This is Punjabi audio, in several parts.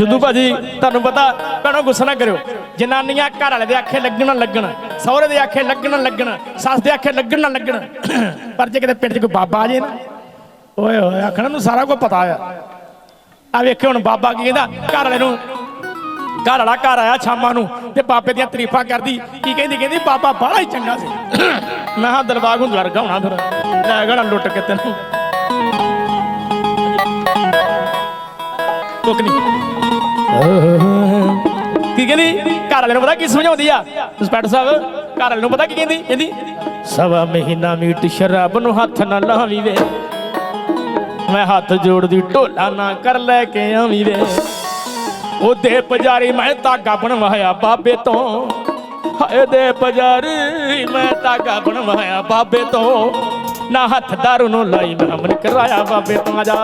ਸਿੱਧੂ ਭਾਜੀ, ਤੁਹਾਨੂੰ ਪਤਾ, ਭੈਣੋ ਗੁੱਸਾ ਨਾ ਕਰਿਓ। ਜਨਾਨੀਆਂ ਘਰ ਵਾਲੇ ਦੇ ਆਖੇ ਲੱਗਣ ਲੱਗਣ, ਸਹੁਰੇ ਦੇ ਆਖੇ ਲੱਗਣ ਲੱਗਣ, ਸੱਸ ਦੇ ਆਖੇ ਲੱਗਣ ਲੱਗਣ। ਪਰ ਜੇ ਕਿਤੇ ਪਿੰਡ 'ਚ ਕੋਈ ਬਾਬਾ ਆ ਜੇ ਨਾ, ਓਏ ਹੋਏ, ਆਖਣਾ ਨੂੰ ਸਾਰਾ ਕੁਝ ਪਤਾ ਆ। ਆ ਵੇਖੇ ਹੁਣ ਬਾਬਾ ਕੀ ਕਹਿੰਦਾ, ਘਰ ਵਾਲੇ ਨੂੰ, ਘਰ ਵਾਲਾ ਘਰ ਆਇਆ ਸ਼ਾਮਾਂ ਨੂੰ, ਤੇ ਬਾਬੇ ਦੀਆਂ ਤਾਰੀਫਾਂ ਕਰਦੀ, ਕੀ ਕਹਿੰਦੀ ਕਹਿੰਦੀ ਬਾਬਾ ਬੜਾ ਹੀ ਚੰਗਾ ਸੀ। ਮੈਂ ਹਾਂ ਦਰਬਾਰ ਨੂੰ ਲੜਗਾ ਹੋਣਾ ਫਿਰ, ਲੈ ਗਣਾ ਲੁੱਟ ਕੇ ਤੈਨੂੰ। ਕੁੱਕ ਨਹੀਂ ਕੀ ਕਹਿੰਦੀ? ਘਰ ਵਾਲੇ ਨੂੰ ਪਤਾ ਕੀ ਸਮਝਾਉਂਦੀ ਆ? ਇੰਸਪੈਕਟਰ ਸਾਹਿਬ, ਘਰ ਵਾਲੇ ਨੂੰ ਪਤਾ ਕੀ ਕਹਿੰਦੀ? ਕਹਿੰਦੀ, ਸਵਾ ਮਹੀਨਾ ਮੀਟ ਸ਼ਰਾਬ ਨੂੰ ਹੱਥ ਨਾ ਲਾਵੀ ਵੇ। ਮੈਂ ਹੱਥ ਜੋੜਦੀ ਢੋਲਾ ਨਾ ਕਰ ਲੈ ਕੇ ਆਵੀਂ ਵੇ। ਉਹਦੇ ਪੁਜਾਰੀ ਮੈਂ ਧਾਗਾ ਬਣਵਾਇਆ ਬਾਬੇ ਤੋਂ। ਹਾਏ ਦੇ ਪੁਜਾਰੀ, ਮੈਂ ਧਾਗਾ ਬਣਵਾਇਆ ਬਾਬੇ ਤੋਂ। ਨਾ ਹੱਥ ਦਾਰੂ ਨੂੰ ਲਾਈ ਮੈਂ ਅਮਨ ਕਰਾਇਆ ਬਾਬੇ ਤੋਂ ਆ ਜਾ।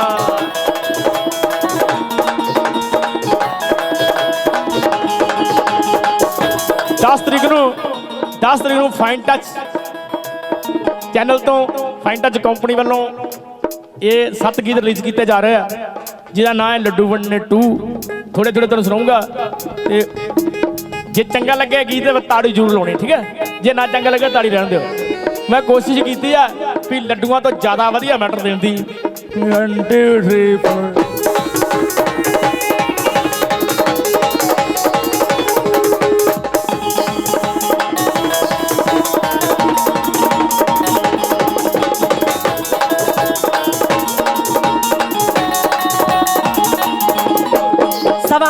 10 ਤਰੀਕ ਨੂੰ 10 ਤਰੀਕ ਨੂੰ ਫਾਈਨ ਟੱਚ ਚੈਨਲ ਤੋਂ ਫਾਈਨ ਟੱਚ ਕੰਪਨੀ ਵੱਲੋਂ ਇਹ ਸੱਤ ਗੀਤ ਰਿਲੀਜ਼ ਕੀਤੇ ਜਾ ਰਹੇ ਆ। ਜਿਹਦਾ ਨਾਮ ਹੈ ਲੱਡੂ ਵੰਡਨੇ 2 ਥੋੜੇ ਥੋੜੇ ਤੁਹਾਨੂੰ ਸੁਣਾਉਂਗਾ ਤੇ ਜੇ ਚੰਗਾ ਲੱਗੇ ਗੀਤ ਤੇ ਤਾੜੀ ਜ਼ਰੂਰ ਲਾਉਣੀ, ਠੀਕ ਹੈ? ਜੇ ਨਾ ਚੰਗਾ ਲੱਗੇ ਤਾੜੀ ਰਹਿਣ ਦਿਓ। ਮੈਂ ਕੋਸ਼ਿਸ਼ ਕੀਤੀ ਆ ਵੀ ਲੱਡੂਆਂ ਤੋਂ ਜ਼ਿਆਦਾ ਵਧੀਆ ਮੈਟਰ ਦੇਣ ਦੀ। 1 2 3 4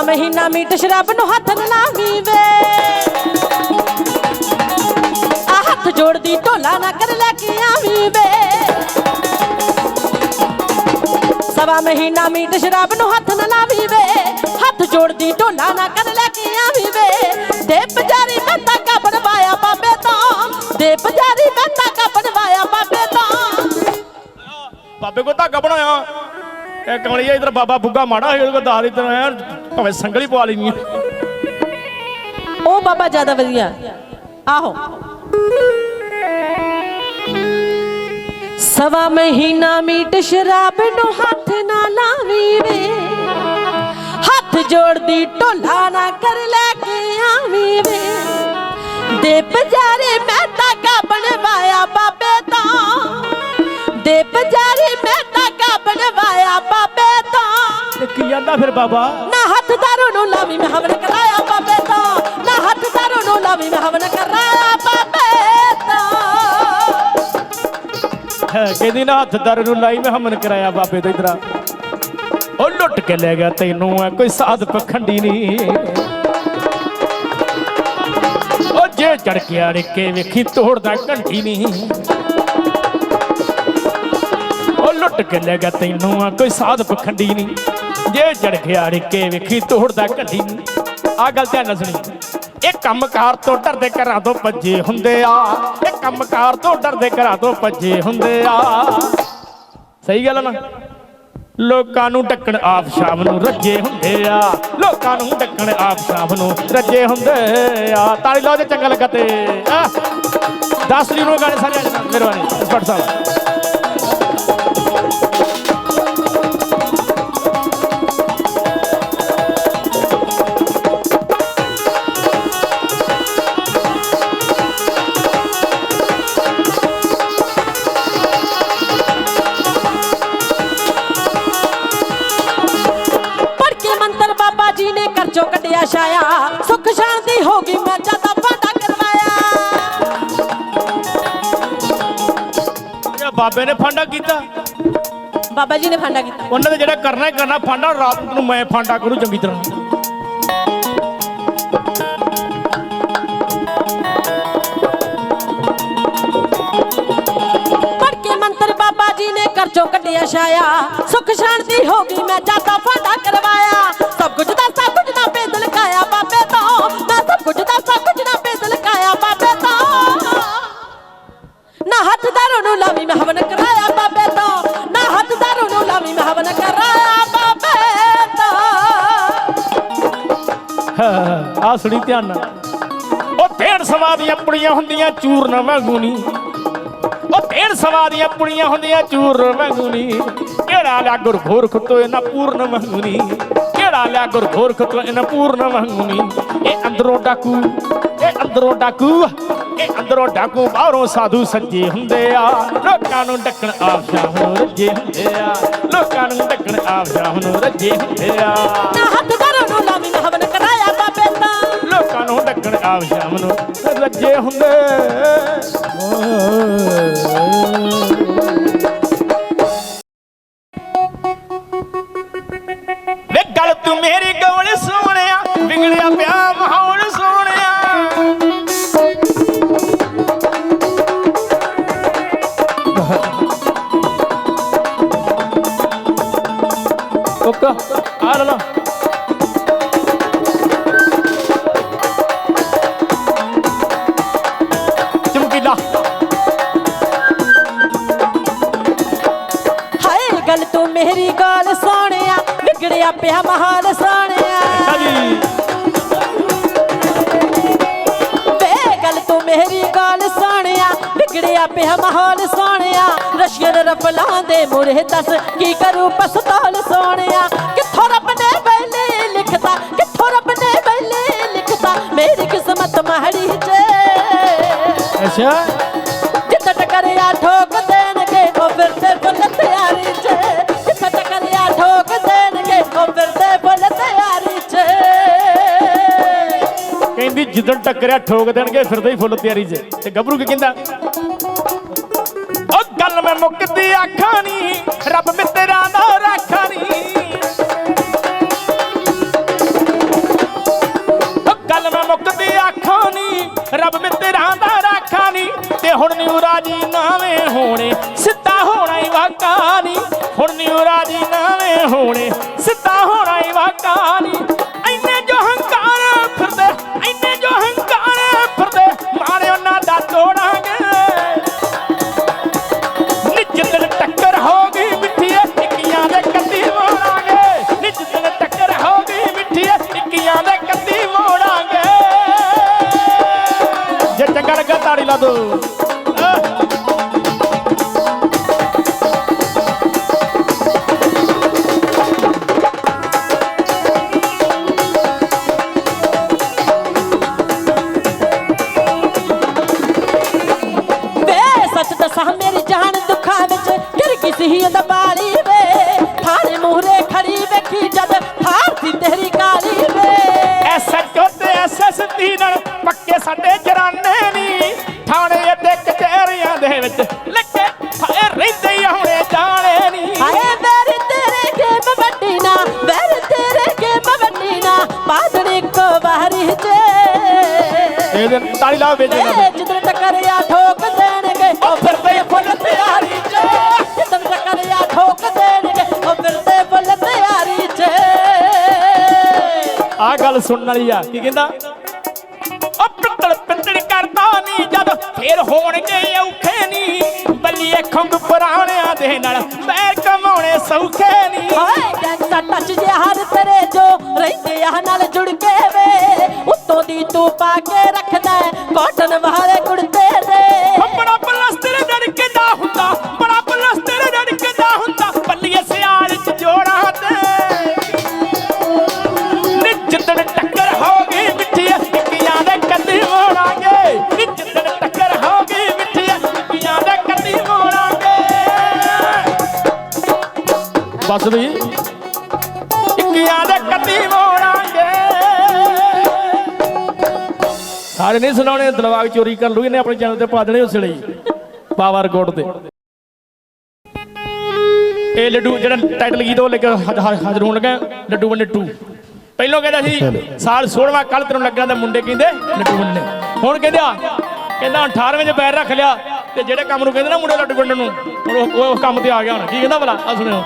ਮਹੀਨਾ ਮੀਟ ਸ਼ਰਾਬ ਨੂੰ ਹੱਥ ਨਾ ਲਾਵੀ ਵੇ ਆ ਹੱਥ ਜੋੜਦੀ ਢੋਲਾ ਨਾ ਕਰ ਲੈ ਕੇ ਆਵੀ ਸਵਾ ਮਹੀਨਾ ਮੀਟ ਸ਼ਰਾਬ ਨੂੰ ਹੱਥ ਨਾ ਲਾਵੀ ਹੱਥ ਜੋੜਦੀ ਢੋਲਾ ਨਾ ਕਰ ਲੈ ਕੇ ਆਵੀ ਦੇ ਪੁਜਾਰੀ ਮੈਂ ਤਾਂ ਬਣਵਾਇਆ ਬਾਬੇ ਤੋਂ। ਦੇ ਪੁਜਾਰੀ ਮੈਂ ਤਾਂ ਬਣਵਾਇਆ ਬਾਬੇ ਤੋਂ। ਬਾਬੇ ਕੋ ਧਾਗਾ ਬਣਾਇਆ। ਇਹ ਕਮਲੀਆ ਇਧਰ ਬਾਬਾ ਬੁੱਗਾ ਮਾੜਾ ਹੋਇਆ ਉਹਦੇ ਕੋ ਦਾਲ ਇਧਰ ਭਾਵੇਂ ਸੰਗਲੀ ਪਵਾ ਲੈਣੀ ਉਹ ਬਾਬਾ ਜ਼ਿਆਦਾ ਵਧੀਆ। ਆਹੋ। ਸਵਾ ਮਹੀਨਾ ਮੀਟ ਸ਼ਰਾਬ ਨੂੰ ਹੱਥ ਨਾ ਲਾਵੀ ਵੇ। ਹੱਥ ਜੋੜਦੀ ਢੋਲਾ ਨਾ ਕਰ ਲੈ ਕੇ ਆਵੀ ਵੇ। ਦੇ ਬਜਾਰੇ ਮੈਂ ਤਾਗਾ ਬਣਵਾਇਆ ਬਾਬੇ ਤੋਂ। ਦੇ ਬਜਾਰੇ ਮੈਂ ਤਾਗਾ ਬਣਵਾਇਆ ਬਾਬੇ ਤੋਂ। ਤੇ ਕੀ ਜਾਂਦਾ ਫਿਰ ਬਾਬਾ? ਨਾ ਹੱਥ ਦਾਰੂ ਨੂੰ ਲਾਵੀ ਮੈਂ ਹਵਨ ਕਰਾਇਆ ਬਾਬੇ ਤੋਂ। ਨਾ ਹੱਥ ਦਾਰੂ ਨੂੰ ਲਾਵੀ ਮੈਂ ਹਵਨ ਕਰਾਇਆ ਬਾਬੇ ਤੋਂ। ਹੈ ਕਹਿੰਦੀ ਨਾ ਹੱਥ ਦਰ ਨੂੰ ਲਾਈ ਮੈਂ ਹਮਨ ਕਰਾਇਆ ਬਾਬੇ ਤੋਂ ਇਧਰ ਉਹ ਲੁੱਟ ਕੇ ਲੈ ਗਿਆ ਤੈਨੂੰ ਆ ਕੋਈ ਸਾਧ ਪਖੰਡੀ ਨਹੀਂ। ਉਹ ਜੇ ਚੜ ਕੇ ਆੜ ਕੇ ਵੇਖੀ ਤੋੜਦਾ ਘੰਟੀ ਨਹੀਂ। ਉਹ ਲੈ ਗਿਆ ਤੈਨੂੰ ਆ, ਕੋਈ ਸਾਧ ਪਖੰਡੀ ਨਹੀਂ। ਜੇ ਚੜ ਕੇ ਆੜ ਵੇਖੀ, ਤੋੜਦਾ ਘੰਟੀ ਨਹੀਂ। ਆ ਗੱਲ ਧਿਆਨ ਨਾਲ ਸੁਣੀ। ਇਹ ਕੰਮਕਾਰ ਤੋਂ ਡਰਦੇ ਘਰਾਂ ਤੋਂ ਭੱਜੇ ਹੁੰਦੇ ਆ। ਇਹ ਕੰਮਕਾਰ ਤੋਂ ਡਰਦੇ ਘਰਾਂ ਤੋਂ ਭੱਜੇ ਹੁੰਦੇ ਆ। ਸਹੀ ਗੱਲ ਨਾ? ਲੋਕਾਂ ਨੂੰ ਡੱਕਣ ਆਪ ਸ਼ਾਮ ਨੂੰ ਰੱਜੇ ਹੁੰਦੇ ਆ। ਲੋਕਾਂ ਨੂੰ ਡੱਕਣ ਆਪ ਸ਼ਾਮ ਨੂੰ ਰੱਜੇ ਹੁੰਦੇ ਆ। ਤਾੜੀ ਲਾਓ ਜੇ ਚੰਗਾ ਲੱਗਾ ਤੇ। 10 ਨੂੰ ਗਾਣੇ ਸਾਰੇ ਆ ਮਿਹਰਬਾਨੀ ਇੰਸਪੈਕਟਰ ਸਾਹਿਬ। ਬਾਬੇ ਨੇ ਫਾਂਡਾ ਕੀਤਾ। ਬਾਬਾ ਜੀ ਨੇ ਫਾਂਡਾ ਕੀਤਾ। ਉਹਨਾਂ ਦੇ ਜਿਹੜਾ ਕਰਨਾ ਹੀ ਕਰਨਾ ਫਾਂਡਾ ਰਾਤ ਨੂੰ ਮੈਂ ਫਾਂਡਾ ਕਰੂ ਚੰਗੀ ਤਰ੍ਹਾਂ। ਪੜ ਕੇ ਮੰਤਰ ਬਾਬਾ ਜੀ ਨੇ ਕਰ ਚੋਂ ਕੱਢਿਆ ਛਾਇਆ। ਸੁੱਖ ਸ਼ਾਂਤੀ ਹੋ ਗਈ ਮੈਂ ਜ਼ਿਆਦਾ ਨਾ ਹੱਥ ਦਾਰੂ ਨੂੰ ਲਾਵੀ, ਮੈਂ ਹਵਨ ਕਰਾਇਆ ਬਾਬੇ ਤੋਂ। ਨਾ ਹੱਥ ਦਾਰੂ ਨੂੰ ਲਾਵੀ, ਮੈਂ ਹਵਨ ਕਰਾਇਆ ਬਾਬੇ ਤੋਂ। ਆ ਸੁਣੀ ਧਿਆਨ ਨਾਲ। ਉਹ ਢੇੜ ਸਵਾ ਦੀਆਂ ਪੁੜੀਆਂ ਹੁੰਦੀਆਂ ਚੂਰਨ ਵਾਂਗੂ ਨੀ। ਉਹ ਢੇੜ ਸਵਾ ਦੀਆਂ ਪੁੜੀਆਂ ਹੁੰਦੀਆਂ ਚੂਰਨ ਵਾਂਗੂ ਨੀ। ਕਿਹੜਾ ਲਿਆ ਗੁਰ ਘੋਰ ਖਤੋਏ ਨਾ ਪੂਰਨ ਵਾਂਗੂ ਨੀ? ਕਿਹੜਾ ਚੜਾ ਲਿਆ ਗੁਰਗੋਰਖ ਤੋਂ ਇਹਨਾਂ ਪੂਰਨ ਵਾਂਗੂਨੀ ਇਹ ਅੰਦਰੋਂ ਡਾਕੂ, ਇਹ ਅੰਦਰੋਂ ਡਾਕੂ ਇਹ ਅੰਦਰੋਂ ਡਾਕੂ ਬਾਹਰੋਂ ਸਾਧੂ ਸੱਜੇ ਹੁੰਦੇ ਆ। ਲੋਕਾਂ ਨੂੰ ਡੱਕਣ ਆਪ ਸ਼ਾਮ ਨੂੰ ਰੱਜੇ ਹੁੰਦੇ ਆ। ਲੋਕਾਂ ਨੂੰ ਡੱਕਣ ਆਪ ਸ਼ਾਮ ਨੂੰ ਰੱਜੇ ਹੁੰਦੇ ਆ। ਨਾ ਹੱਥ ਕਰੋ ਨੂੰ ਲਾਵੀ ਨਾ ਹਵਨ ਕਰਾਇਆ ਬਾਬੇ ਤਾਂ ਲੋਕਾਂ ਨੂੰ ਡੱਕਣ ਆਪ ਸ਼ਾਮ ਨੂੰ ਰੱਜੇ ਹੁੰਦੇ ਵੇ ਮੁਰੇ ਦੱਸ ਕੀ ਕਰੂ ਪਸਤੌਲ ਸੋਹਣਿਆ? ਕਿੱਥੋਂ ਰੱਬ ਨੇ ਪਹਿਲੇ ਲਿਖਤਾ? ਕਿੱਥੋਂ ਰੱਬ ਨੇ ਪਹਿਲੇ ਲਿਖਤਾ? ਮੇਰੀ ਕਿਸਮਤ ਮਾੜੀ ਚ ਅੱਛਾ। ਜਿੱਥੇ ਟਕਰਿਆ ਠੋਕ ਦੇਣਗੇ ਉਹ ਫਿਰਦੇ ਫੁੱਲ ਤਿਆਰੀ ਚ। ਜਿੱਥੇ ਟਕਰਿਆ ਠੋਕ ਦੇਣਗੇ ਉਹ ਫਿਰਦੇ ਫੁੱਲ ਤਿਆਰੀ ਚ। ਕਹਿੰਦੀ ਜਿੱਦਣ ਟੱਕਰਿਆ ਠੋਕ ਦੇਣਗੇ ਫਿਰਦੇ ਹੀ ਫੁੱਲ ਤਿਆਰੀ 'ਚ। ਤੇ ਗੱਭਰੂ ਕੀ ਕਹਿੰਦਾ? ਮੁਕਦੀ ਆਖਾਂ ਨੀ, ਰੱਬ ਮਿੱਤਰਾਂ ਦਾ ਰਾਖਾ ਨੀ। ਕਲਮ ਗੱਲ ਮੈਂ ਮੁੱਕਦੀ ਆਖਾਂ ਨੀ, ਰੱਬ ਮਿੱਤਰਾਂ ਦਾ ਰਾਖਾ ਨੀ। ਤੇ ਹੁਣ ਨੀ ਰਾਜੀ ਨਾਵੇਂ ਹੋਣੇ, ਸਿੱਧਾ ਹੋਣਾ ਹੀ ਵਾਕਾ ਨੀ। ਹੁਣ ਨੀ ਰਾਜੀ ਨਾਵੇਂ ਹੋਣੇ, ਸਿੱਧਾ ਐਸਐਸਪੀ ਨਾਲ ਪੱਕੇ ਸਾਡੇ ਜਰਾਨੇ ਨੀ। ਥਾਣੇ ਅਤੇ ਕਚਹਿਰੀਆਂ ਦੇ ਵਿੱਚ ਲੱਗੇ ਹਾਏ ਰਹਿੰਦੇ ਹੁਣੇ ਜਾਣੇ ਨੀ। ਹਾਏ ਮੇਰੇ ਤੇਰੇ ਗੇਮ ਵੱਡੀ ਨਾ ਮੇਰੇ ਤੇਰੇ ਗੇਮ ਵੱਡੀ ਨਾ ਬਾਦਣੀ ਕੋ ਬਾਹਰੀ ਜੇ। ਇਹਦੇ ਤਾਲੀ ਲਾ ਵੇਚ ਵੇ ਜਿੱਦਣ ਟਕਰਿਆ ਠੋਕ ਦੇਣਗੇ ਉਹ ਫਿਰਦੇ ਫੁੱਲ ਤਿਆਰੀ ਚ ਜਿੱਦਣ ਟਕਰਿਆ ਠੋਕ ਦੇਣਗੇ ਉਹ ਫਿਰਦੇ ਫੁੱਲ ਤਿਆਰੀ ਚ ਆ ਗੱਲ ਸੁਣਨ ਵਾਲੀ ਆ ਕੀ ਕਹਿੰਦਾ? ਨਾਲ ਪੈਰ ਕਮਾਉਣੇ ਸੌਖੇ ਨਹੀਂ ਹਾਏ ਗੈਂਗਸਟਰ ਟੱਚ ਜੇ ਹਰ ਤੇਰੇ ਜੋ ਰਹਿੰਦੇ ਆ ਨਾਲ ਜੁੜ ਕੇ ਵੇ। ਉੱਤੋਂ ਦੀ ਤੂੰ ਪਾ ਕੇ ਰੱਖਦਾ ਕਾਟਨ ਵਾਲੇ ਬਸ ਵੀ ਟਿੱਕੀਆਂ ਦੇ ਕੱਦੀ ਮੋੜਾਂਗੇ। ਸਾਰੇ ਨਹੀਂ ਸੁਣਾਉਣੇ ਦਲਵਾਗ ਚੋਰੀ ਕਰ ਲੂ ਇਹਨੇ ਆਪਣੇ ਚੈਨਲ ਤੇ ਪਾ ਦੇਣੇ ਉਸ ਲਈ। ਪਾਵਰ ਰਿਕਾਰਡ ਤੇ। ਇਹ ਲੱਡੂ ਜਿਹੜਾ ਟਾਈਟਲ ਗੀਤ ਉਹ ਲੈ ਕੇ ਹਾਜ਼ਰ ਹੋਣ ਲੱਗਾ ਲੱਡੂ ਵੰਡੇ 2 ਪਹਿਲੋਂ ਕਹਿੰਦਾ ਸੀ ਸਾਲ 16ਵਾਂ ਕੱਲ ਤੈਨੂੰ ਲੱਗਣਾ ਤਾਂ ਮੁੰਡੇ ਕਹਿੰਦੇ ਲੱਡੂ ਵੰਡਣੇ। ਹੁਣ ਕਹਿੰਦੇ ਆ ਕਹਿੰਦਾ 18ਵੇਂ ਚ ਪੈਰ ਰੱਖ ਲਿਆ ਤੇ ਜਿਹੜੇ ਕੰਮ ਨੂੰ ਕਹਿੰਦੇ ਨਾ ਮੁੰਡੇ ਲੱਡੂ ਵੰਡਣ ਨੂੰ ਹੁਣ ਉਹ ਕੰਮ ਤੇ ਆ ਗਿਆ ਹੁਣ। ਕੀ ਕਹਿੰਦਾ ਭਲਾ? ਆ ਸੁਣਿਓ।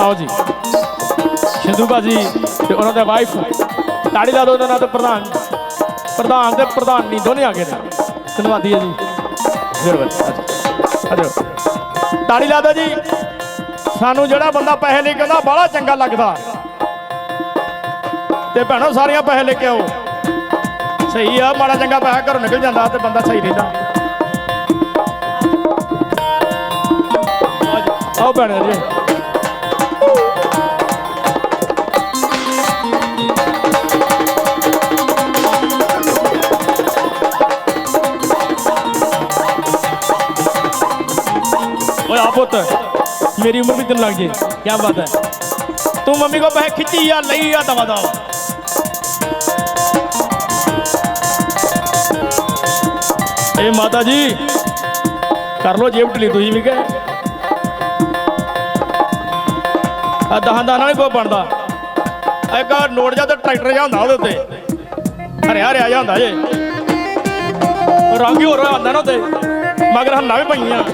ਆਓ ਜੀ। ਸਿੰਧੂ ਬਾਜੀ ਤੇ ਉਹਨਾਂ ਦਾ ਵਾਈਫ ਤਾੜੀ ਲਾ ਦੋ ਉਹਨਾਂ ਨਾਲ ਤੇ ਪ੍ਰਧਾਨ ਪ੍ਰਧਾਨ ਤੇ ਪ੍ਰਧਾਨੀ ਦੋਨੇ ਆ ਗਏ ਨੇ। ਧੰਨਵਾਦੀ ਹੈ ਜੀ। ਫਿਰ ਆ ਜਾਓ ਤਾੜੀ ਲਾ ਜੀ। ਸਾਨੂੰ ਜਿਹੜਾ ਬੰਦਾ ਪੈਸੇ ਲੈ ਕੇ ਆਉਂਦਾ ਬੜਾ ਚੰਗਾ ਲੱਗਦਾ। ਤੇ ਭੈਣੋ ਸਾਰੀਆਂ ਪੈਸੇ ਲੈ ਕੇ ਆਓ। ਸਹੀ ਆ ਮਾੜਾ ਚੰਗਾ ਪੈਸਾ ਘਰੋਂ ਨਿਕਲ ਜਾਂਦਾ ਤੇ ਬੰਦਾ ਸਹੀ ਰਹਿੰਦਾ। ਆਜੋ, ਆਓ ਭੈਣੇ ਜੀ। ਆ ਪੁੱਤ। ਮੇਰੀ ਉਮਰ ਵੀ ਤੈਨੂੰ ਲੱਗ ਜੇ। ਕੀ ਬਾਤ ਹੈ। ਤੂੰ ਮੰਮੀ ਕੋ ਪੈਸੇ ਖਿੱਚੀ ਆ ਲਈ ਆ ਦਵਾ ਦਵਾ। ਏ ਮਾਤਾ ਜੀ, ਕਰ ਲੋ ਜੇਬ ਢਲੀ, ਤੁਸੀਂ ਵੀ ਕਹੇ। ਆ ਦਹਾਂ ਦਾ ਨਾਲ ਕੋ ਬਣਦਾ। ਇੱਕ ਨੋਟ ਜਾਂ ਤੇ ਟਰੈਕਟਰ ਜਾਂ ਹੁੰਦਾ ਉਹਦੇ ਉੱਤੇ। ਹਰਿਆ ਹਰਿਆ ਜਾਂ ਹੁੰਦਾ ਜੇ। ਰੰਗ ਹੀ ਹੋਰ ਆਉਂਦਾ ਨਾ ਉੱਤੇ। ਮਗਰ ਹੰਨਾ ਵੀ ਪਈਆਂ।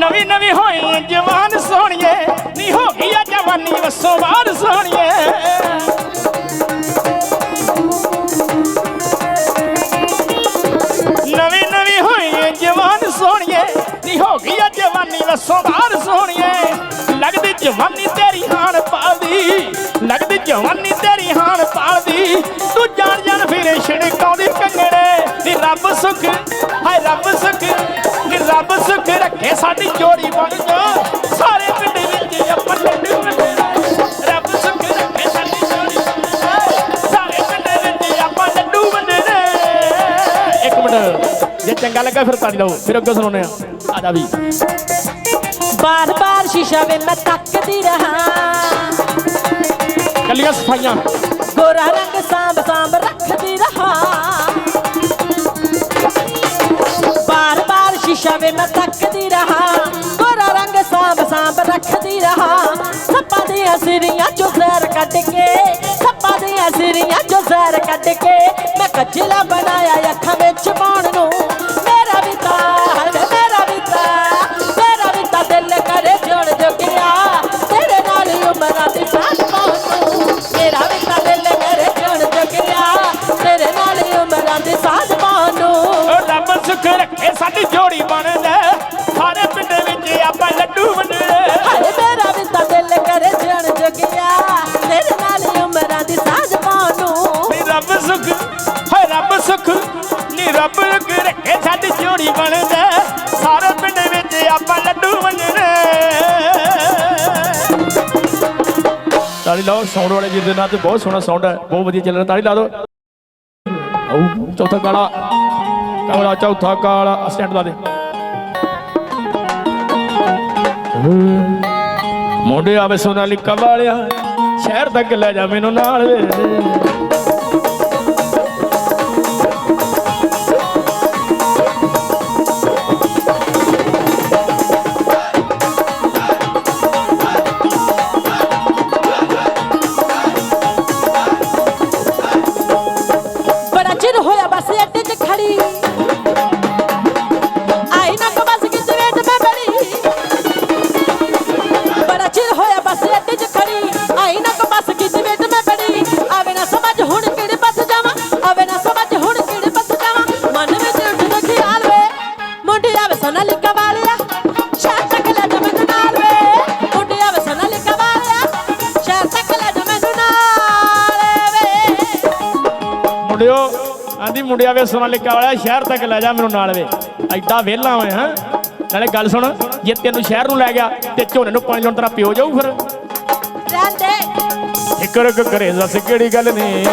ਨਵੀਂ ਨਵੀਂ ਹੋਈ ਜਵਾਨ ਸੋਹਣੀਏ, ਨੀ ਹੋ ਗਈ ਆ ਜਵਾਨੀ, ਵਸੋਂ ਬਾਹਰ ਸੋਹਣੀਏ। ਨਵੀਂ ਨਵੀਂ ਹੋ ਗਈ ਆ ਜਵਾਨੀ, ਵਸੋਂ ਬਾਹਰ ਸੋਹਣੀਏ। ਲੱਗਦੀ ਜਵਾਨੀ ਤੇਰੀ ਹਾਨ ਪਾਲਦੀ, ਲੱਗਦੀ ਜਵਾਨੀ ਤੇਰੀ ਹਾਣ ਪਾਲਦੀ। ਤੂੰ ਜਾਣ ਜਾਣ ਫਿਰੇ ਛਿੜਕਾਉਂਦੀ ਕੰਗੜੇ ਨੀ ਰੱਬ ਸੁਖ, ਹਾਏ ਰੱਬ ਸੁਖ, ਨੀ ਰੱਬ ਸੁਖ। ਰੱਖੇ ਸਾਡੀ ਜੋੜੀ ਬਣ ਜਾ। ਸਾਰੇ ਪਿੰਡ ਵਿੱਚ ਆਪਾਂ ਲੱਡੂ ਵੰਡੇ ਰੱਬ ਸੁਖ ਰੱਖੇ ਸਾਡੀ ਜੋੜੀ ਬਣ ਜਾ। ਸਾਰੇ ਪਿੰਡ ਵਿੱਚ ਆਪਾਂ ਲੱਡੂ ਵੰਡੇ ਇੱਕ ਮਿੰਟ। ਜੇ ਚੰਗਾ ਲੱਗਾ ਫਿਰ ਤਾੜੀ ਲਾਓ। ਫਿਰ ਅੱਗੇ ਸੁਣਾਉਣੇ ਆ ਆ ਜਾ ਵੀ। ਬਾਰ ਬਾਰ ਸ਼ੀਸ਼ਾ ਵੇ ਮੈਂ ਤੱਕਦੀ ਰਹਾ। ਕੱਲੀਆਂ ਸਫਾਈਆਂ। ਗੋਰਾ ਰੰਗ ਸਾਂਭ ਸਾਂਭ ਰੱਖਦੀ ਰਹਾ। ਸਿਰੀਆਂ ਚੋਂ ਜ਼ਹਿਰ ਕੱਢ ਕੇ, ਸੱਪਾਂ ਦੀਆਂ ਸਿਰੀਆਂ ਚੋਂ ਜ਼ਹਿਰ ਕੱਢ ਕੇ, ਮੈਂ ਕੱਜਲਾ ਬਣਾਇਆ ਅੱਖਾਂ ਵਿੱਚ ਪਾਉਣ ਨੂੰ। ਮੇਰਾ ਵੀ ਤਾਂ ਹਵੇ ਮੇਰਾ ਵੀ ਤਾਂ, ਮੇਰਾ ਵੀ ਤਾਂ ਦਿਲ ਕਰੇ ਜੋੜ ਜੋਗਿਆ। ਤੇਰੇ ਨਾਲ ਉਮਰਾਂ ਦੀ ਸਾਥ ਪਾਉਣ ਨੂੰ, ਮੇਰਾ ਵੀ ਤਾਂ ਦਿਲ ਕਰੇ ਜੋੜ ਜੋਗਿਆ। ਤੇਰੇ ਨਾਲ ਉਮਰਾਂ ਦੀ ਸਾਥ ਪਾਉਣ ਨੂੰ। ਓ ਰੱਬ ਸੁਖ ਰੱਖੇ ਸਾਡੀ ਜੋੜੀ ਬਣ ਸੁਖ, ਹਾਏ ਰੱਬ ਸੁਖ। ਨੀ ਰੱਬ ਰੁਕ ਰੱਖੇ ਸਾਡੀ ਜੋੜੀ ਬਣ ਸਾਰੇ ਪਿੰਡ ਵਿੱਚ ਆਪਾਂ ਲੱਡੂ ਵੰਡਣੇ। ਤਾਲੀ ਲਾਓ ਸਾਊਂਡ ਵਾਲੇ ਵੀਰ ਦੇ ਨਾਲ ਤੇ ਬਹੁਤ ਸੋਹਣਾ ਸਾਊਂਡ ਹੈ, ਬਹੁਤ ਵਧੀਆ ਚੱਲ ਰਿਹਾ। ਤਾਲੀ ਲਾ ਦਿਓ। ਆਓ, ਚੌਥਾ ਕਾਲਾ। ਕਾਲਾ, ਚੌਥਾ ਕਾਲਾ। ਸਟੈਂਡ ਲਾ ਦੇ। ਮੋਢੇ ਆਵੇ ਸੋਨਾਲੀਕਾ ਵਾਲਿਆ ਸ਼ਹਿਰ ਤੱਕ ਲੈ ਜਾ ਮੈਨੂੰ ਨਾਲ। ਵੇ ਚਿਰ ਮੁੰਡਿਆ ਵੇ ਸੋਨਾਲੀਕਾ ਵਾਲਿਆ ਸ਼ਹਿਰ ਤੱਕ ਲੈ ਜਾ ਮੈਨੂੰ ਨਾਲ ਵੇ। ਐਡਾ ਵਿਹਲਾ ਮੈਂ ਹਾਂ। ਨਾਲੇ ਗੱਲ ਸੁਣ ਜੇ ਤੈਨੂੰ ਸ਼ਹਿਰ ਨੂੰ ਲੈ ਗਿਆ ਤੇ ਝੋਨੇ ਨੂੰ ਪਾਣੀ ਲਾਉਣ ਤੇਰਾ ਪਿਓ ਜਾਊ ਫਿਰ। ਰਹਿੰਦੇ ਫਿਕਰ ਕਰੇ ਦੱਸ ਕਿਹੜੀ ਗੱਲ ਨੇ?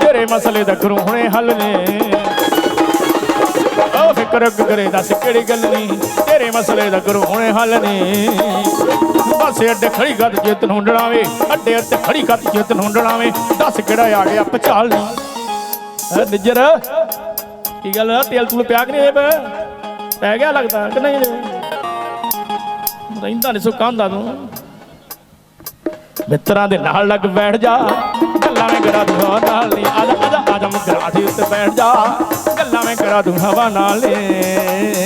ਤੇਰੇ ਮਸਲੇ ਦਾ ਕਰੂੰ ਹੁਣੇ ਹੱਲ ਨੇ। ਉਹ ਕਰੇ ਦੱਸ ਕਿਹੜੀ ਗੱਲ ਨਹੀਂ ਤੇਰੇ ਮਸਲੇ ਦਾ ਕਰੂੰ ਹੁਣੇ ਹੱਲ ਨੇ। ਬਸ ਅੱਡੇ ਖੜੀ ਗੱਦ ਜਿੱਤ ਨੂੰ ਅੱਡੇ ਉੱਤੇ ਖੜੀ ਗੱਦ ਜਿੱਤ ਨੂੰ ਦੱਸ ਕਿਹੜਾ ਆ ਗਿਆ ਪਚਾਲ ਨਹੀਂ ਨਿੱਜਰ ਕੀ ਗੱਲ ਆ, ਤੇਲ ਤੂਲ ਪਿਆ ਕਿ ਨਹੀਂ ਪੈ? ਗਿਆ ਲੱਗਦਾ ਕਿ ਨਹੀਂ ਰਹਿੰਦਾ ਨਹੀਂ ਸੁੱਕਾਂਦਾ ਤੂੰ। ਮਿੱਤਰਾਂ ਦੇ ਨਾਲ ਲੱਗ ਬੈਠ ਜਾ। ਮੈਂ ਕਰਾ ਦੂੰ ਹਵਾ ਨਾਲ ਨੀ। ਆ ਜਾ ਆ ਜਾ ਦੇ ਉੱਤੇ ਬੈਠ ਜਾ। ਗੱਲਾਂ ਮੈਂ ਕਰਾ ਦੂੰ ਹਵਾ ਨਾਲ ਨੀ।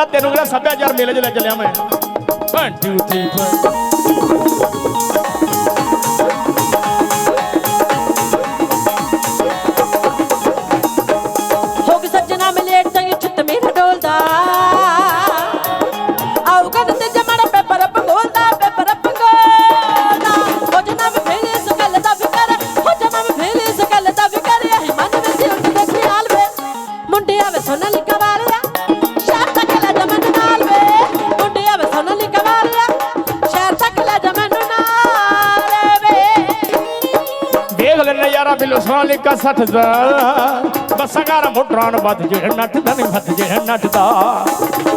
ਆ ਤੈਨੂੰ ਕਿਹੜਾ ਸੱਭਿਆਚਾਰ ਮੇਲੇ 'ਚ ਲੈ ਚੱਲਿਆ ਮੈਂ? 1 2 3 4 ਬਿਲੋ ਸੋਨਾਲੀਕਾ 60 ਦਾ ਬੱਸਾਂ ਘਰ ਨੂੰ ਵੱਧ ਜੇ, ਨੱਠਦਾ ਨਹੀਂ ਵੱਧ ਜੇ, ਨੱਠਦਾ।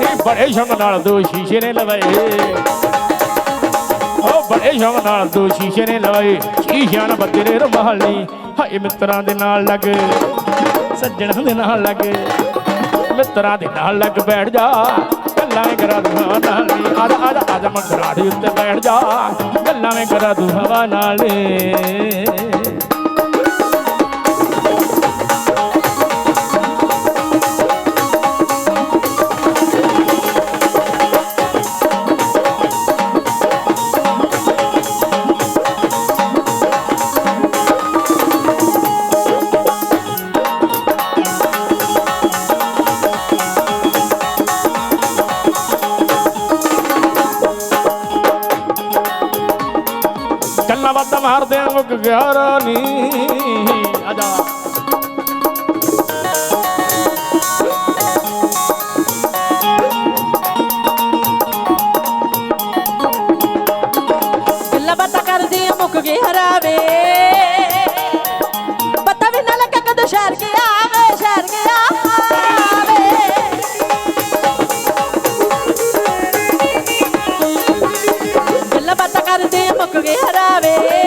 ਇਹ ਬੜੇ ਸ਼ੌਕ ਨਾਲ ਦੋ ਸ਼ੀਸ਼ੇ ਨੇ ਲਵਾਏ। ਉਹ ਬੜੇ ਸ਼ੌਕ ਨਾਲ ਦੋ ਸ਼ੀਸ਼ੇ ਨੇ ਲਵਾਏ। ਸ਼ੀਸ਼ਿਆਂ ਨਾਲ ਬੱਦੇ ਨੇ ਹਾਏ, ਮਿੱਤਰਾਂ ਦੇ ਨਾਲ ਲੱਗ, ਸੱਜਣਾਂ ਦੇ ਨਾਲ ਲੱਗ, ਮਿੱਤਰਾਂ ਦੇ ਨਾਲ ਲੱਗ ਬੈਠ ਜਾ। ਗੱਲਾਂ ਵੇ ਕਰਾ ਦੂ ਹਵਾ ਨਾਲ ਨੀ। ਆ ਜਾ ਆ ਉੱਤੇ ਬੈਠ ਜਾ। ਗੱਲਾਂ ਵੇ ਕਰਾ ਦੂ ਹਵਾ ਨਾਲ ਗਿਆ ਰਾਨੀ ਆ ਗੱਲਾਂ ਬਾਤਾਂ ਕਰਦੀ ਮੁੱਕ ਗਈ ਹਰਾਵੇ ਪਤਾ ਵੀ ਨਾ ਲੱਗਾ ਕਦੋਂ ਸ਼ਹਿਰ ਗਿਆ ਵੇ ਸ਼ਹਿਰ ਗਿਆ ਕਰਦੀ ਮੁੱਕ ਗਈ ਹਰਾਵੇ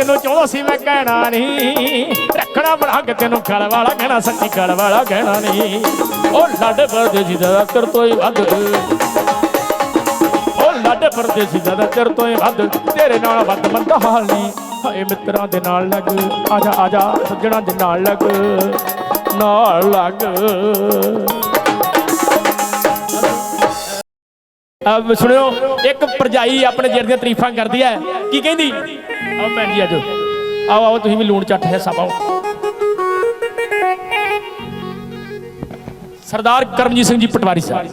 ਤੈਨੂੰ ਚਾਹੁੰਦਾ ਸੀ ਮੈਂ ਕਹਿਣਾ ਨਹੀਂ। ਰੱਖਣਾ ਬਣਾ ਕੇ ਤੈਨੂੰ ਗਲ ਵਾਲਾ ਕਹਿਣਾ, ਸੱਚੀ ਗਲ ਵਾਲਾ ਕਹਿਣਾ ਨਹੀਂ। ਉਹ ਲੱਡ ਪਰਦੇਸੀ ਦਾ ਤੇਰ ਤੋਂ ਹੀ ਵੱਧ। ਉਹ ਲੱਡ ਪਰਦੇਸੀ ਦਾ ਤੇਰ ਤੋਂ ਹੀ ਵੱਧ। ਤੇਰੇ ਨਾਲ ਵੱਧ ਮੰਦਾ ਹਾਲ ਨਹੀਂ। ਹਾਏ ਮਿੱਤਰਾਂ ਦੇ ਨਾਲ ਲੱਗ। ਆਜਾ ਆਜਾ, ਸੱਜਣਾ ਦੇ ਨਾਲ ਲੱਗ। ਨਾਲ ਲੱਗ। ਅਬ ਸੁਣਿਓ, ਇੱਕ ਪਰਜਾਈ ਆਪਣੇ ਜੇਠ ਦੀਆਂ ਤਾਰੀਫਾਂ ਕਰਦੀ ਹੈ। ਕੀ ਕਹਿੰਦੀ? ਆਓ ਭੈਣ ਜੀ ਆਜੋ ਆਓ ਆਓ, ਤੁਸੀਂ ਵੀ ਲੂਣ ਚੱਟ ਹਿੱਸਾ ਪਾਓ ਸਰਦਾਰ ਕਰਮਜੀਤ ਸਿੰਘ ਜੀ ਪਟਵਾਰੀ ਸਾਹਿਬ।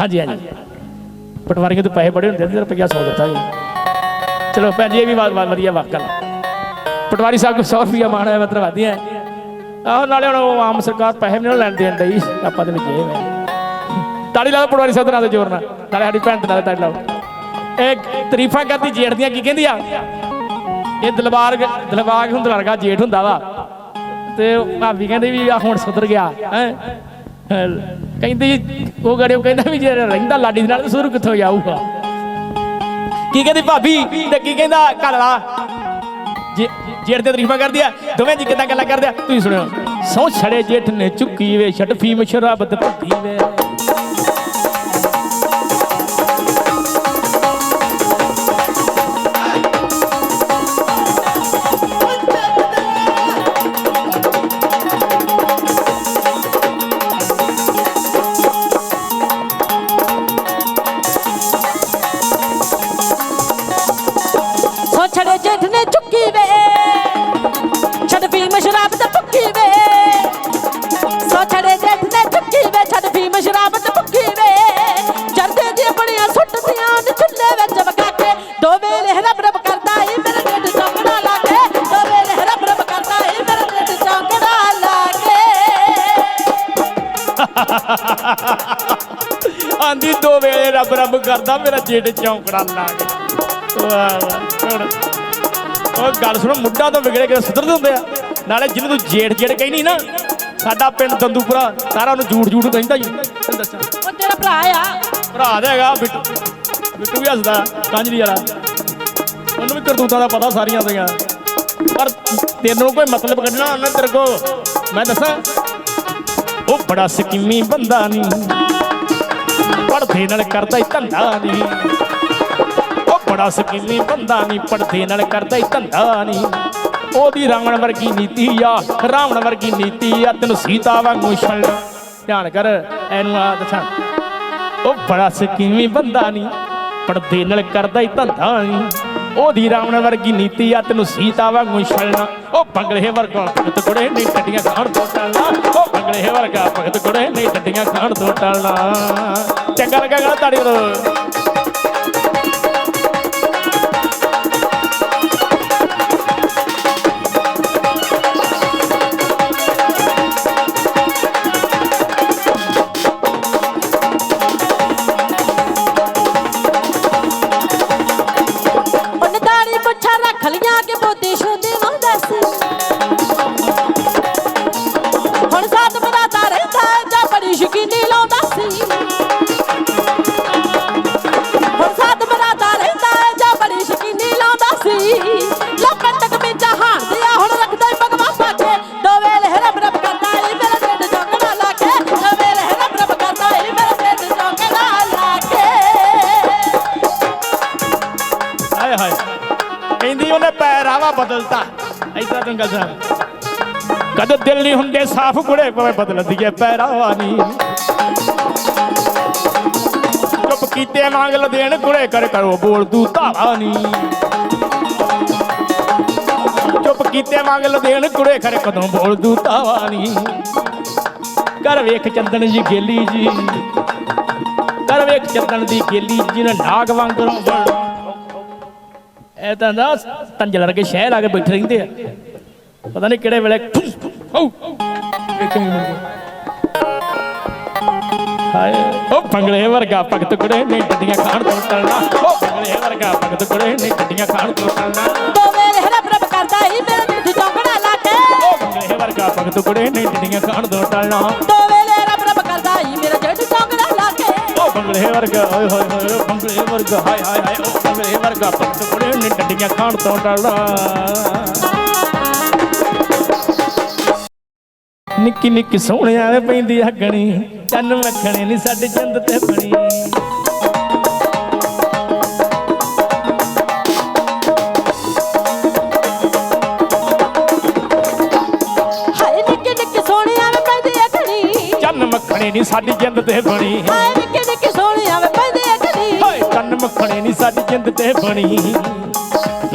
ਹਾਂਜੀ ਹਾਂਜੀ। ਪਟਵਾਰੀਆਂ ਤੋਂ ਪੈਸੇ ਬੜੇ ਹੁੰਦੇ ਨੇ, ਰੁਪਈਆ 100 ਦਿੱਤਾ ਜੀ। ਚਲੋ ਭੈਣ ਜੀ, ਇਹ ਵੀ ਬਾਤ ਬਾਤ ਵਧੀਆ ਵਾਕਲ ਪਟਵਾਰੀ ਸਾਹਿਬ ਕੋ 100 ਰੁਪਈਆ ਮਾਣ ਹੈ ਮਤਲਬ ਵਧੀਆ ਆਹ, ਨਾਲੇ ਹੁਣ ਆਮ ਸਰਕਾਰ ਪੈਸੇ ਵੀ ਨਹੀਂ ਲੈਣ ਦੇਣ ਡਈ। ਆਪਾਂ ਦੇ ਵਿੱਚ ਇਹ ਹੈ ਤਾੜੀ ਲਾਓ ਪਟਵਾਰੀ ਸਾਹਿਬ ਦੇ ਨਾਲ ਜ਼ੋਰ ਨਾਲ। ਨਾਲੇ ਸਾਡੀ ਭੈਣ ਦੇ ਨਾਲ ਤਾੜੀ ਲਾਓ। ਇਹ ਤਾਰੀਫਾਂ ਕਰਦੀ, ਜੇਠ ਦੀਆਂ, ਕੀ ਕਹਿੰਦੀ ਆ? ਇਹ ਦਲਬਾਰ ਦਲਬਾਗ ਹੁੰਦਾ ਵਰਗਾ ਜੇਠ ਹੁੰਦਾ ਵਾ। ਤੇ ਭਾਬੀ ਕਹਿੰਦੀ ਵੀ ਆ ਹੁਣ ਸੁਧਰ ਗਿਆ, ਹੈ? ਕਹਿੰਦੀ ਉਹ ਗੜੇ ਕਹਿੰਦਾ ਵੀ ਜੇ ਰਹਿੰਦਾ ਲਾਡੀ ਦੇ ਨਾਲ ਤਾਂ ਸੁਧਰ ਕਿੱਥੋਂ ਜਾਊਗਾ? ਕੀ ਕਹਿੰਦੀ ਭਾਬੀ? ਤੇ ਕੀ ਕਹਿੰਦਾ ਘਰਲਾ ਜੇ ਜੇਠ ਤੇ ਤਾਰੀਫਾਂ ਕਰਦੀ ਆ, ਦੋਵੇਂ ਜੀ ਕਿਦਾਂ ਗੱਲਾਂ ਕਰਦੇ ਆ? ਤੁਸੀਂ ਸੁਣਿਓ। ਸੌ ਛੜੇ ਜੇਠ ਨੇ ਚੁੱਕੀ ਵੇ, ਛੱਡ ਫੀਮ ਸ਼ਰਾਬਤ ਭੱਤੀ ਵੇ। ਆਂਦੀ ਦੋ ਵੇਲੇ ਰੱਬ ਰੱਬ ਕਰਦਾ ਮੇਰਾ ਜੇਠ ਚੌਂਕੜਾ ਲਾ ਕੇ। ਵਾਹ ਵਾਹ ਉਹ ਗੱਲ ਸੁਣੋ ਮੁੱਢਾ ਤੋਂ ਵਿਗੜੇ ਕੇ ਸੁਧਰਦੇ ਹੁੰਦੇ ਆ। ਨਾਲੇ ਜਿਹਨੂੰ ਤੂੰ ਜੇਠ ਜੇਠ ਕਹਿਨੀ ਨਾ ਸਾਡਾ ਪਿੰਡ ਦੰਦੂਪੁਰਾ ਸਾਰਾ ਉਹਨੂੰ ਝੂਠ ਝੂਠ ਕਹਿੰਦਾ ਜੀ ਤੈਨੂੰ ਦੱਸਾਂ ਉਹ ਤੇਰਾ ਭਰਾ ਆ। ਭਰਾ ਦਾ ਹੈਗਾ ਬਿੱਟੂ। ਬਿੱਟੂ ਵੀ ਹੱਸਦਾ ਕੰਜਲੀ ਵਾਲਾ। ਉਹਨੂੰ ਵੀ ਕਰਤੂਤਾਂ ਦਾ ਪਤਾ ਸਾਰੀਆਂ ਦੀਆਂ। ਪਰ ਤੈਨੂੰ ਕੋਈ ਮਤਲਬ ਕੱਢਣਾ ਉਹਨੇ ਤੇਰੇ ਕੋ ਮੈਂ ਦੱਸਾਂ ਉਹ ਬੜਾ ਸਕੀਮੀ ਬੰਦਾ ਨਹੀਂ ਪੜਦੇ ਨਾਲ ਕਰਦਾ ਹੀ ਧੰਦਾ ਨਹੀਂ ਉਹ ਬੜਾ ਸਕੀਮੀ ਬੰਦਾ ਨਹੀਂ ਪੜਦੇ ਨਾਲ ਕਰਦਾ ਹੀ ਧੰਦਾ ਨਹੀਂ ਉਹਦੀ ਰਾਵਣ ਵਰਗੀ ਨੀਤੀ ਆ, ਰਾਵਣ ਵਰਗੀ ਨੀਤੀ ਆ, ਤੈਨੂੰ ਸੀਤਾ ਵਾਂਗੂ ਛੱਡ। ਧਿਆਨ ਕਰ, ਇਹਨੂੰ ਆ ਦੱਸਾਂ। ਉਹ ਬੜਾ ਸਕੀਨੀ ਬੰਦਾ ਨਹੀਂ ਪੜਦੇ ਨਾਲ ਕਰਦਾ ਹੀ ਧੰਦਾ ਨਹੀਂ ਉਹਦੀ ਰਾਵਣ ਵਰਗੀ ਨੀਤੀ ਆ, ਤੈਨੂੰ ਸੀਤਾ ਵਾਂਗੂ ਛਲਣਾ ਉਹ ਬੰਗਲੇ ਵਰਗਾ ਭਗਤ ਕੁੜੇ ਨਹੀਂ ਟੱਡੀਆਂ ਖਾਣ ਤੋਂ ਟਲਣਾ। ਉਹ ਬੰਗਲੇ ਵਰਗਾ ਭਗਤ ਕੁੜੇ ਨਹੀਂ ਟੱਡੀਆਂ ਖਾਣ ਤੋਂ ਟਲਣਾ ਚੰਗਾ ਲੱਗਾ ਗਾ ਤਾੜੀ ਰੋ ਕਦ ਦਿਲ ਨਹੀਂ ਹੁੰਦੇ ਸਾਫ਼ ਕੁੜੇ ਪਵੇ ਬਦਲਦੀ ਏ ਪਹਿਰਾਵਾ ਚੁੱਪ ਕੀਤੇ ਮੰਗ ਲਦੇਣ ਕੁੜੇ ਕਰ ਕਰੋ ਬੋਲ ਦੂ ਧਾਵਾ ਚੁੱਪ ਕੀਤੇ ਮੰਗ ਲਦੇਣ ਕੁੜੇ ਕਰ ਕਦੋਂ ਬੋਲ ਦੂ ਧਾਵਾ ਕਰ ਵੇਖ ਚੰਦਨ ਜੀ ਗੇਲੀ ਜੀ। ਕਰ ਵੇਖ ਚੰਦਨ ਦੀ ਗੇਲੀ ਜਿਹਨੇ ਨਾਗ ਵਾਂਗਰੋਂ ਬਣ ਇਹ ਤਾਂ ਨਾ ਤੰਜਲ ਵਰਗੇ ਸ਼ਹਿਰ ਆ ਕੇ ਬੈਠੇ ਰਹਿੰਦੇ ਆ। ਪਤਾ ਨਹੀਂ ਕਿਹੜੇ ਵੇਲੇ ਹਉ ਹਾਏ। ਬੰਗਲੇ ਵਰਗਾ ਭਗਤ ਕੁੜੇ ਨਹੀਂ ਡੱਡੀਆਂ ਖਾਣ ਤੋਂ ਟਲਣਾ ਬੰਗਲੇ ਵਰਗਾ ਭਗਤ ਕੁੜੇ ਡੱਡੀਆਂ ਖਾਣ ਤੋਂ ਟਲਣਾ ਦੋ ਵੇਲੇ ਰੱਬ ਰੱਬ ਕਰਦਾ ਈ ਮੇਰਾ ਢਿੱਡ ਚੌਕੜਾ ਲਾ ਕੇ। ਉਹ ਬੰਗਲੇ ਵਰਗਾ ਭਗਤ ਕੁੜੇ ਨਹੀਂ ਡੱਡੀਆਂ ਖਾਣ ਤੋਂ ਟਲਣਾ ਦੋ ਵੇਲੇ ਰੱਬ ਰੱਬ ਕਰਦਾ ਈ ਮੇਰਾ ਢਿੱਡ ਚੌਕੜਾ ਲਾ ਕੇ। ਉਹ ਬੰਗਲੇ ਵਰਗਾ ਓਏ ਹੋਏ ਹੋਏ ਉਹ ਬੰਗਲੇ ਵਰਗਾ ਹਾਏ ਹਾਏ ਹਾਏ ਉਹ ਬੰਗਲੇ ਵਰਗਾ ਭਗਤ ਕੁੜੇ ਡੱਡੀਆਂ ਖਾਣ ਤੋਂ ਟਲਣਾ ਨਿੱਕੀ ਨਿੱਕੀ ਸੋਹਣਿਆਂ ਵੇ ਪੈਂਦੀ ਹੱਗਣੀ। ਚੰਨ ਮੱਖਣੇ ਨਹੀਂ ਸਾਡੇ ਚੰਦ ਤੇ ਬਣੀ। ਹਾਏ ਨਿੱਕੇ ਨਿੱਕੇ ਸੋਹਣਿਆਂ ਵੇ ਪੈਂਦੀ ਅਖਣੀ ਚੰਨ ਮੱਖਣੇ ਨਹੀਂ ਸਾਡੀ ਜਿੰਦ ਤੇ ਬਣੀ। ਹਾਏ ਨਿੱਕੇ ਨਿੱਕੇ ਸੋਹਣਿਆਂ ਵੇ ਪੈਂਦੀ ਅਖਣੀ ਹਾਏ ਚੰਨ ਮੱਖਣੇ ਨਹੀਂ ਸਾਡੀ ਜਿੰਦ ਤੇ ਬਣੀ।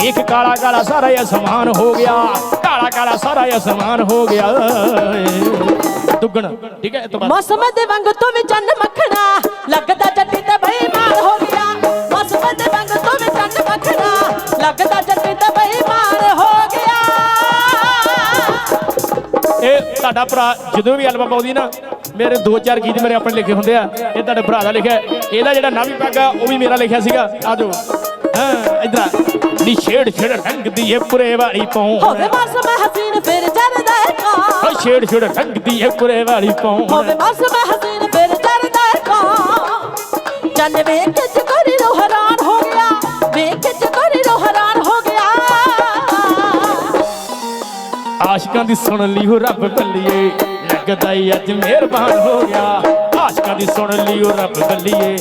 ਇੱਕ ਕਾਲਾ ਕਾਲਾ ਸਾਰਾ ਅਸਮਾਨ ਹੋ ਗਿਆ। ਕਾਲਾ ਸਾਰਾ ਅਸਮਾਨ ਹੋ ਗਿਆ। ਦੁੱਗਣ ਠੀਕ ਹੈ ਮੌਸਮ ਦੇ ਵਾਂਗ ਤੂੰ ਵੀ ਚੰਨ ਮੱਖਣਾ ਲੱਗਦਾ ਜੱਟੀ ਤੇ ਬੇਈਮਾਨ ਹੋ ਗਿਆ। ਮੌਸਮ ਦੇ ਵਾਂਗ ਤੂੰ ਵੀ ਚੰਨ ਮੱਖਣਾ ਲੱਗਦਾ ਜੱਟੀ ਤੇ ਬੇਈਮਾਨ ਹੋ ਗਿਆ। ਇਹ ਤੁਹਾਡਾ ਭਰਾ ਜਦੋਂ ਵੀ ਐਲਬਮ ਆਉਂਦੀ ਨਾ ਮੇਰੇ ਦੋ ਚਾਰ ਗੀਤ ਮੇਰੇ ਆਪਣੇ ਲਿਖੇ ਹੁੰਦੇ ਆ। ਇਹ ਤੁਹਾਡੇ ਭਰਾ ਦਾ ਲਿਖਿਆ। ਇਹਦਾ ਜਿਹੜਾ ਨਾਵੀ ਪੈਗ ਆ ਉਹ ਵੀ ਮੇਰਾ ਲਿਖਿਆ ਸੀਗਾ। ਆ ਜਾਓ। ਹਾਂ ਇਧਰ ਆ। ਨੀ ਛੇੜ ਛੇੜ ਰੰਗ ਦੀ ਏ ਪੁਰੇ ਵਾਲੀ ਪੌਂ ਹੋਵੇ ਮੌਸਮ ਹਸੀਨ ਫਿਰ ਚੜਦਾ ਹੈ ਓ ਕਾਂ ਛੇੜ ਛੇੜ ਰੰਗ ਦੀ ਏ ਪੁਰੇ ਵਾਲੀ ਪੌਂ ਹੋਵੇ ਮੌਸਮ ਹਸੀਨ ਫਿਰ ਚੜਦਾ ਹੈ ਕਾਂ। ਚੰਨ ਵੇਖ ਕੇ ਚਕੋਰੀ ਰੋ ਹੈਰਾਨ ਹੋ ਗਿਆ। ਵੇਖ ਕੇ ਚਕੋਰੀ ਰੋ ਹੈਰਾਨ ਹੋ ਗਿਆ। ਆਸ਼ਿਕਾਂ ਦੀ ਸੁਣ ਲਈ ਹੋ ਰੱਬ ਬੱਲੀਏ। ਲੱਗਦਾ ਈ ਅੱਜ ਮਿਹਰਬਾਨ ਹੋ ਗਿਆ। ਆਸ਼ਿਕਾਂ ਦੀ ਸੁਣ ਲਈ ਹੋ ਰੱਬ ਬੱਲੀਏ।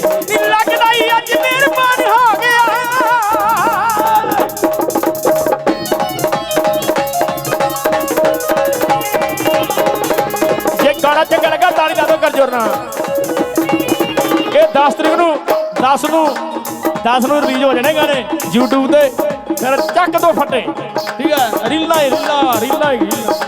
ਤਾੜੀ ਇਹ 10 ਤਰੀਕ ਨੂੰ 10 ਨੂੰ 10 ਨੂੰ ਰਿਲੀਜ਼ ਹੋ ਜਾਣੇ ਗਾਣੇ YouTube ਤੇ। ਫਿਰ ਚੱਕ ਦੋ ਫੱਟੇ। ਠੀਕ ਹੈ? ਰੀਲਾਂ ਰੀਲਾਂ ਰੀਲਾਂ ਰੀਲਾਂ।